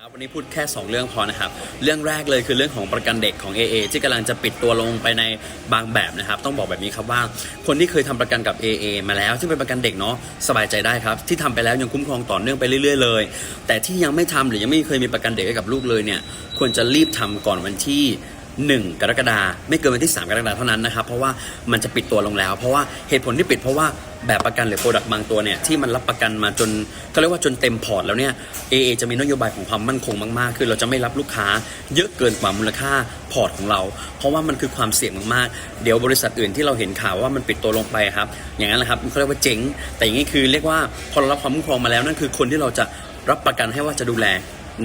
ครับวันนี้พูดแค่ 2 เรื่องพอนะครับ เรื่องแรกเลยคือเรื่องของประกันเด็กของ AA ที่กำลังจะปิดตัวลงไปในบางแบบนะครับ ต้องบอกแบบนี้ครับว่า คนที่เคยทำประกันกับ AA มาแล้วซึ่งเป็นประกันเด็กเนาะสบายใจได้ครับ ที่ทำไปแล้วยังคุ้มครองต่อเนื่องไปเรื่อย ๆ เลย แต่ที่ยังไม่ทำหรือยังไม่เคยมีประกันเด็กให้กับลูกเลยเนี่ยควรจะรีบทำก่อนวันที่ 1 กรกฎาคมไม่เกินวันที่ 3 กรกฎาคมเท่านั้นนะครับ เพราะว่ามันจะปิดตัวลงแล้ว เพราะว่าเหตุผลที่ปิดเพราะว่าแบบประกันหรือโปรดักต์บางตัวเนี่ยที่มันรับประกันมาจนก็เรียกว่าจนเต็มพอร์ตแล้วเนี่ย AA จะมีนโยบายของความมั่นคงมากๆ คือเราจะไม่รับลูกค้าเยอะเกินกว่ามูลค่าพอร์ตของเรา เพราะว่ามันคือความเสี่ยงมากๆ เดี๋ยวบริษัทอื่นที่เราเห็นข่าวว่ามันปิดตัวลงไปครับ อย่างนั้นแหละครับเขาเรียกว่าเจ๊ง แต่อย่างนี้คือเรียกว่าพอเรารับความคุ้มคงมาแล้วนั่นคือคนที่เราจะรับประกันให้ว่าจะดูแล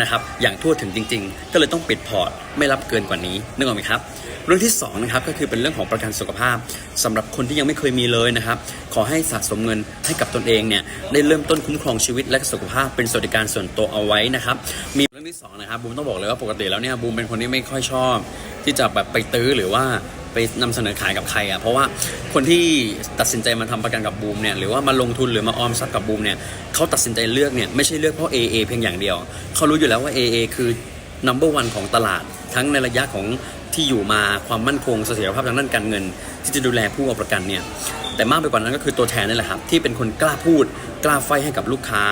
นะครับอย่างทั่วถึงจริง ๆ ก็เลยต้องปิดพอร์ตไม่รับเกินกว่านี้นึกออกไหมครับเรื่องที่สองนะครับก็คือเป็นเรื่องของประกันสุขภาพสำหรับคนที่ยังไม่เคยมีเลยนะครับขอให้สะสมเงินให้กับตนเองเนี่ยได้เริ่มต้นคุ้มครองชีวิตและสุขภาพเป็นสวัสดิการส่วนตัวเอาไว้นะครับมีเรื่องที่สองนะครับบูมต้องบอกเลยว่าปกติแล้วเนี่ยบูมเป็นคนที่ไม่ค่อยชอบ ที่จะแบบไปตื้อหรือว่า ไปนำเสนอขายกับใครอะเพราะว่าคนที่ตัดสินใจมาทำประกันกับบูมเนี่ยหรือว่ามาลงทุนหรือมาออมทรัพย์กับบูมเนี่ยเขาตัดสินใจเลือกเนี่ยไม่ใช่เลือกเพราะ AA เพียงอย่างเดียว เขารู้อยู่แล้วว่า AA คือ number one ของตลาด ทั้งในระยะของที่อยู่มาความมั่นคงเสถียรภาพทางด้านการเงิน ที่จะดูแลผู้เอาประกันเนี่ยแต่มากไปกว่านั้นก็คือตัวแทนนี่แหละครับที่เป็นคนกล้าพูด กล้าไฟให้กับลูกค้า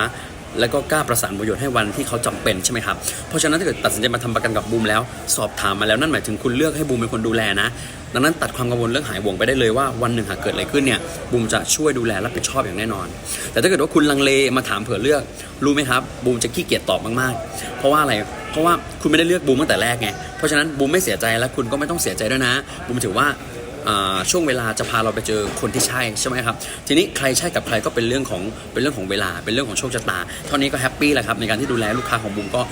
แล้วก็กล้าประสานประโยชน์ให้วันที่เขาจำเป็นใช่ไหมครับเพราะฉะนั้นถ้าเกิดตัดสินใจมาทำประกันกับบูมแล้ว สอบถามมาแล้วนั่นหมายถึงคุณเลือกให้บูมเป็นคนดูแลนะดังนั้นตัดความกังวลเรื่องหายห่วงไปได้เลยว่าวันหนึ่งหากเกิดอะไรขึ้นเนี่ยบูมจะช่วยดูแลรับผิดชอบอย่างแน่นอน แต่ถ้าเกิดว่าคุณลังเลมาถามเผื่อเลือกรู้ไหมครับบูมจะขี้เกียจตอบมากๆ เพราะว่าอะไรเพราะว่าคุณไม่ได้เลือกบูมตั้งแต่แรกไงเพราะฉะนั้นบูมไม่เสียใจและคุณก็ไม่ต้องเสียใจด้วยนะบูมถือว่า ช่วงเวลาจะพาเราไปเจอคนที่ใช่ใช่ไหมครับทีนี้ใครใช่กับใครก็เป็นเรื่องของเป็นเรื่องของเวลา เป็นเรื่องของโชคชะตา เท่านี้ก็แฮปปี้แหละครับในการที่ดูแลลูกค้าของบูมก็